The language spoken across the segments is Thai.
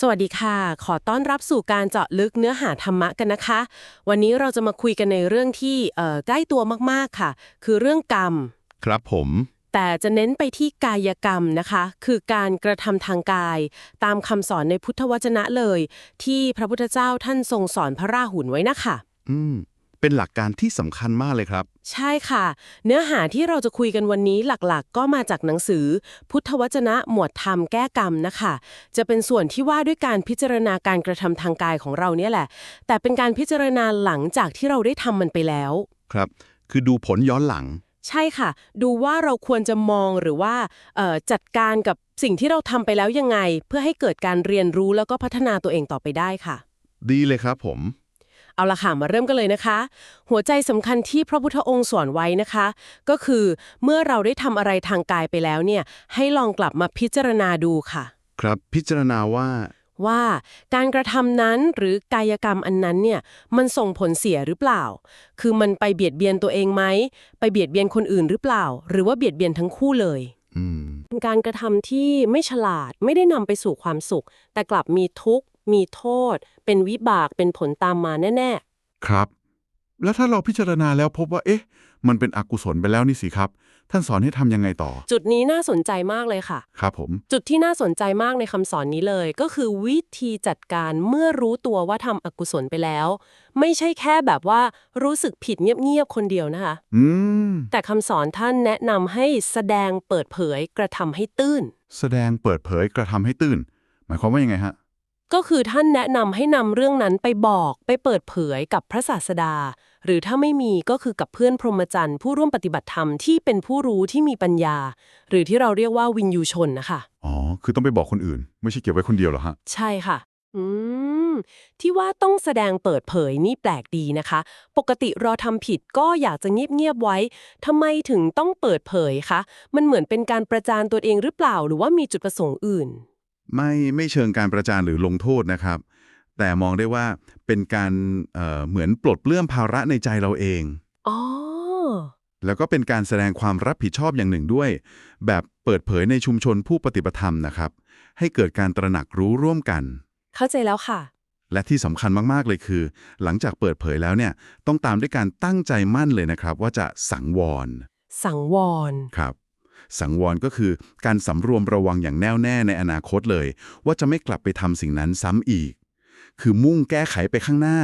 สวัสดีค่ะ ขอต้อนรับสู่การเจาะลึกเนื้อหาธรรมะกันนะคะ วันนี้เราจะมาคุยกันในเรื่องที่เอ่อใกล้ตัวมากๆค่ะ คือเรื่องกรรม ครับผม แต่จะเน้นไปที่กายกรรมนะคะ คือการกระทำทางกาย ตามคำสอนในพุทธวจนะเลย ที่พระพุทธเจ้าท่านทรงสอนพระราหุลไว้นะคะ อืม เป็นหลักการที่สำคัญมากเลยครับ ใช่ค่ะ เนื้อหาที่เราจะคุยกันวันนี้หลักๆ ก็มาจากหนังสือ พุทธวจนะหมวดธรรมแก้กรรมนะคะ จะเป็นส่วนที่ว่าด้วยการพิจารณาการกระทำทางกายของเราเนี่ยแหละ แต่เป็นการพิจารณาหลังจากที่เราได้ทำมันไปแล้ว ครับ คือดูผลย้อนหลัง ใช่ค่ะ ดูว่าเราควรจะมองหรือว่าเอ่อจัดการกับสิ่งที่เราทำไปแล้วยังไง เพื่อให้เกิดการเรียนรู้แล้วก็พัฒนาตัวเองต่อไปได้ค่ะ ดีเลยครับผม เอาละค่ะมาเริ่มกันเลยนะคะ หัวใจสำคัญที่พระพุทธองค์สอนไว้นะคะ ก็คือเมื่อเราได้ทำอะไรทางกายไปแล้วเนี่ย ให้ลองกลับมาพิจารณาดูค่ะ ครับพิจารณาว่าว่าการกระทำนั้นหรือกายกรรมอันนั้นเนี่ยมันส่งผลเสียหรือเปล่า คือมันไปเบียดเบียนตัวเองไหม ไปเบียดเบียนคนอื่นหรือเปล่า หรือว่าเบียดเบียนทั้งคู่เลยอืมเป็นการกระทำที่ไม่ฉลาดไม่ได้นำไปสู่ความสุข แต่กลับมีทุกข์ มีโทษ เป็นวิบากเป็นผลตามมาแน่ครับ แล้วถ้าเราพิจารณาแล้วพบว่า เอ๊ะ มันเป็นอกุศลไปแล้วนี่สิครับ ท่านสอนให้ทำยังไงต่อๆจุดนี้น่าสนใจมากเลยค่ะ ครับผม จุดที่น่าสนใจมากในคำสอนนี้เลย ก็คือวิธีจัดการเมื่อรู้ตัวว่าทำอกุศลไปแล้ว ไม่ใช่แค่แบบว่ารู้สึกผิดเงียบๆคนเดียวนะคะ อืม แต่คำสอนท่านแนะนำให้แสดงเปิดเผยกระทำให้ตื้น แสดงเปิดเผยกระทำให้ตื่น หมายความว่ายังไงฮะ ก็คือท่านแนะนำให้นำเรื่องนั้นไปบอกไปเปิดเผยกับพระศาสดา หรือถ้าไม่มีก็คือกับเพื่อนพรหมจรรย์ผู้ร่วมปฏิบัติธรรมที่เป็นผู้รู้ที่มีปัญญา หรือที่เราเรียกว่าวินยูชนนะคะอ๋อ คือต้องไปบอกคนอื่น ไม่ใช่เก็บไว้คนเดียวเหรอฮะ ใช่ค่ะ อืม ที่ว่าต้องแสดงเปิดเผยนี่แปลกดีนะคะ ปกติเราทำผิดก็อยากจะเงียบๆไว้ทำไมถึงต้องเปิดเผยคะ มันเหมือนเป็นการประจานตัวเองหรือเปล่า หรือว่ามีจุดประสงค์อื่น ไม่ไม่เชิงการประจานหรือลงโทษนะครับ แต่มองได้ว่าเป็นการเอ่อเหมือนปลดเปลื้องภาระในใจเราเอง อ๋อ แล้วก็เป็นการแสดงความรับผิดชอบอย่างหนึ่งด้วย แบบเปิดเผยในชุมชนผู้ปฏิบัติธรรมนะครับ ให้เกิดการตระหนักรู้ร่วมกัน เข้าใจแล้วค่ะ และที่สำคัญมาก ๆ เลยคือ หลังจากเปิดเผยแล้วเนี่ยต้องตามด้วยการตั้งใจมั่นเลยนะครับ ว่าจะสังวร สังวร ครับ สังวรก็คือการสำรวมระวังอย่างแน่วแน่ในอนาคตเลย ว่าจะไม่กลับไปทำสิ่งนั้นซ้ำอีก คือมุ่งแก้ไขไปข้างหน้า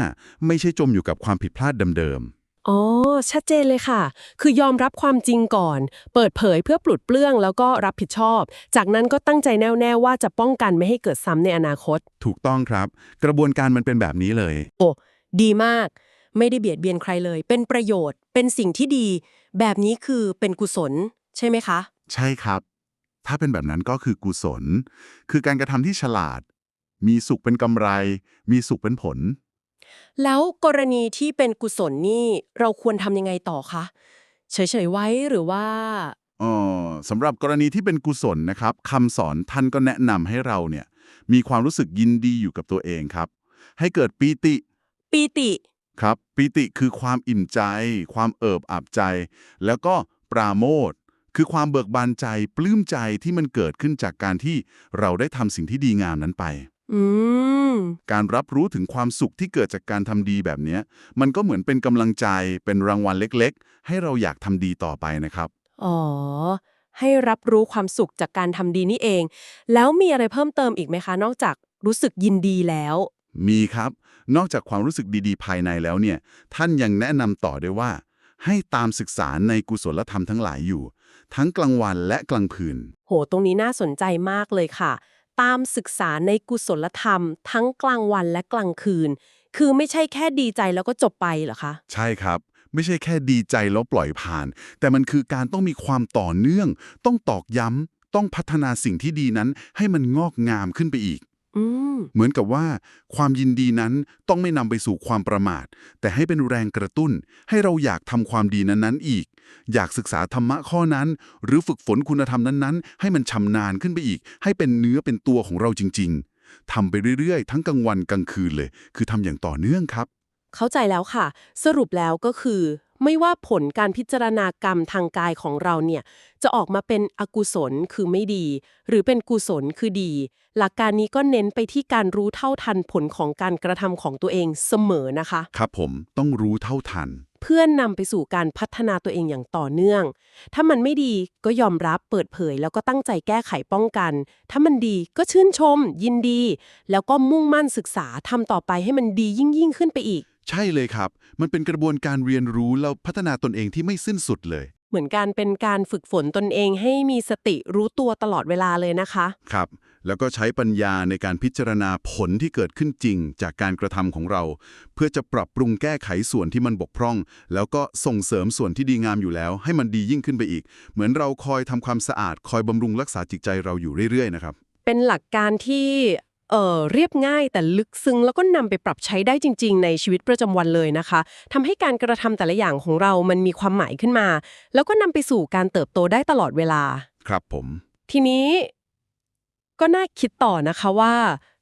ไม่ใช่จมอยู่กับความผิดพลาดเดิมอ๋อ ชัดเจนเลยค่ะ คือยอมรับความจริงก่อน เปิดเผยเพื่อปลุดเปลื้องแล้วก็รับผิดชอบ จากนั้นก็ตั้งใจแน่วแน่ว่าจะป้องกันไม่ให้เกิดซ้ำในอนาคตๆถูกต้องครับ กระบวนการมันเป็นแบบนี้เลย โอ้ดีมาก ไม่ได้เบียดเบียนใครเลย เป็นประโยชน์ เป็นสิ่งที่ดี แบบนี้คือเป็นกุศล ใช่ไหมคะ ใช่ครับ ถ้าเป็นแบบนั้นก็คือกุศล คือการกระทำที่ฉลาด มีสุขเป็นกำไร มีสุขเป็นผล แล้วกรณีที่เป็นกุศลนี่เราควรทำยังไงต่อคะเฉยๆไว้หรือว่าอ๋อสำหรับกรณีที่เป็นกุศลนะครับคำสอนท่านก็แนะนำให้เราเนี่ย มีความรู้สึกยินดีอยู่กับตัวเองครับ ให้เกิดปีติปีติ ครับ ปีติคือความอิ่มใจ ความเอิบอาบใจ แล้วก็ปราโมทย์ คือความเบิกบานใจปลื้มใจที่มันเกิดขึ้นจากการที่เราได้ทำสิ่งที่ดีงามนั้นไป อืม การรับรู้ถึงความสุขที่เกิดจากการทำดีแบบเนี้ย มันก็เหมือนเป็นกำลังใจเป็นรางวัลเล็กๆ ให้เราอยากทำดีต่อไปนะครับ อ๋อ ให้รับรู้ความสุขจากการทำดีนี่เอง แล้วมีอะไรเพิ่มเติมอีกไหมคะ นอกจากรู้สึกยินดีแล้ว มีครับ นอกจากความรู้สึกดีๆ ภายในแล้วเนี่ย ท่านยังแนะนำต่อด้วยว่า ให้ตามศึกษาในกุศลธรรมทั้งหลายอยู่ ทั้งกลางวันและกลางคืน โห ตรงนี้น่าสนใจมากเลยค่ะ ตามศึกษาในกุศลธรรม ทั้งกลางวันและกลางคืน คือไม่ใช่แค่ดีใจแล้วก็จบไปเหรอคะ ใช่ครับ ไม่ใช่แค่ดีใจแล้วปล่อยผ่าน แต่มันคือการต้องมีความต่อเนื่อง ต้องตอกย้ำ ต้องพัฒนาสิ่งที่ดีนั้นให้มันงอกงามขึ้นไปอีกอืม เหมือนกับว่า ความยินดีนั้นต้องไม่นำไปสู่ความประมาท แต่ให้เป็นแรงกระตุ้น ให้เราอยากทำความดีนั้นๆอีก อยากศึกษาธรรมะข้อนั้น หรือฝึกฝนคุณธรรมนั้นๆ ให้มันชำนาญขึ้นไปอีก ให้เป็นเนื้อเป็นตัวของเราจริง ๆทำไปเรื่อยๆ ทั้งกลางวันกลางคืนเลย คือทำอย่างต่อเนื่องครับ เข้าใจแล้วค่ะ สรุปแล้วก็คือ ไม่ว่าผลการพิจารณากรรมทางกายของเราเนี่ย จะออกมาเป็นอกุศลคือไม่ดี หรือเป็นกุศลคือดี หลักการนี้ก็เน้นไปที่การรู้เท่าทันผลของการกระทำของตัวเองเสมอนะคะ ครับผมต้องรู้เท่าทัน เพื่อนนำไปสู่การพัฒนาตัวเองอย่างต่อเนื่อง ถ้ามันไม่ดีก็ยอมรับเปิดเผย แล้วก็ตั้งใจแก้ไขป้องกัน ถ้ามันดีก็ชื่นชม ยินดี แล้วก็มุ่งมั่นศึกษาทำต่อไปให้มันดียิ่งยิ่งๆขึ้นไปอีก ใช่เลยครับ มันเป็นกระบวนการเรียนรู้แล้วพัฒนาตนเองที่ไม่สิ้นสุดเลย เหมือนการเป็นการฝึกฝนตนเองให้มีสติรู้ตัวตลอดเวลาเลยนะคะ ครับ แล้วก็ใช้ปัญญาในการพิจารณาผลที่เกิดขึ้นจริง จากการกระทำของเรา เพื่อจะปรับปรุงแก้ไขส่วนที่มันบกพร่อง แล้วก็ส่งเสริมส่วนที่ดีงามอยู่แล้ว ให้มันดียิ่งขึ้นไปอีก เหมือนเราคอยทำความสะอาด คอยบำรุงรักษาจิตใจเราอยู่เรื่อยๆนะครับ เป็นหลักการที่ เอ่อเรียบง่ายแต่ลึกซึ้งแล้วก็นำไปปรับใช้ได้จริง ๆ ในชีวิตประจำวันเลยนะคะทำให้การกระทำแต่ละอย่างของเรามันมีความหมายขึ้นมา แล้วก็นำไปสู่การเติบโตได้ตลอดเวลา ครับผม ทีนี้ก็น่าคิดต่อนะคะว่า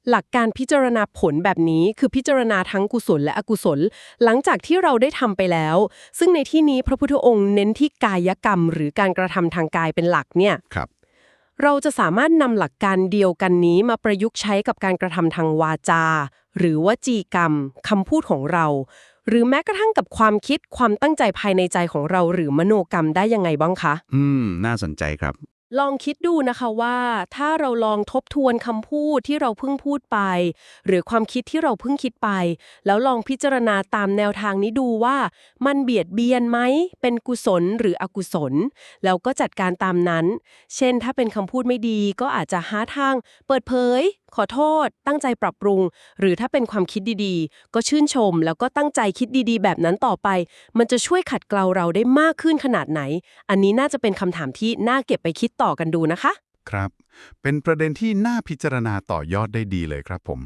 หลักการพิจารณาผลแบบนี้คือพิจารณาทั้งกุศลและอกุศล หลังจากที่เราได้ทำไปแล้ว ซึ่งในที่นี้พระพุทธองค์เน้นที่กายกรรม หรือการกระทำทางกายเป็นหลักเนี่ย ครับ เราจะสามารถนำหลักการเดียวกันนี้มาประยุกต์ใช้กับการกระทำทางวาจา หรือวจีกรรมคำพูดของเรา หรือแม้กระทั่งกับความคิดความตั้งใจภายในใจของเรา หรือมโนกรรมได้ยังไงบ้างคะ อืม น่าสนใจครับ ลองคิดดูนะคะว่า ถ้าเราลองทบทวนคำพูดที่เราเพิ่งพูดไป หรือความคิดที่เราเพิ่งคิดไป แล้วลองพิจารณาตามแนวทางนี้ดูว่า มันเบียดเบียนไหม เป็นกุศลหรืออกุศล แล้วก็จัดการตามนั้น เช่นถ้าเป็นคำพูดไม่ดีก็อาจจะหาทาง เปิดเผย ขอโทษ ตั้งใจปรับปรุง หรือถ้าเป็นความคิดดีๆ ก็ชื่นชม แล้วก็ตั้งใจคิดดีๆ แบบนั้นต่อไป มันจะช่วยขัดเกลาเราได้มากขึ้นขนาดไหน อันนี้น่าจะเป็นคำถามที่น่าเก็บไปคิดต่อกันดูนะคะ ครับ เป็นประเด็นที่น่าพิจารณาต่อยอดได้ดีเลยครับผม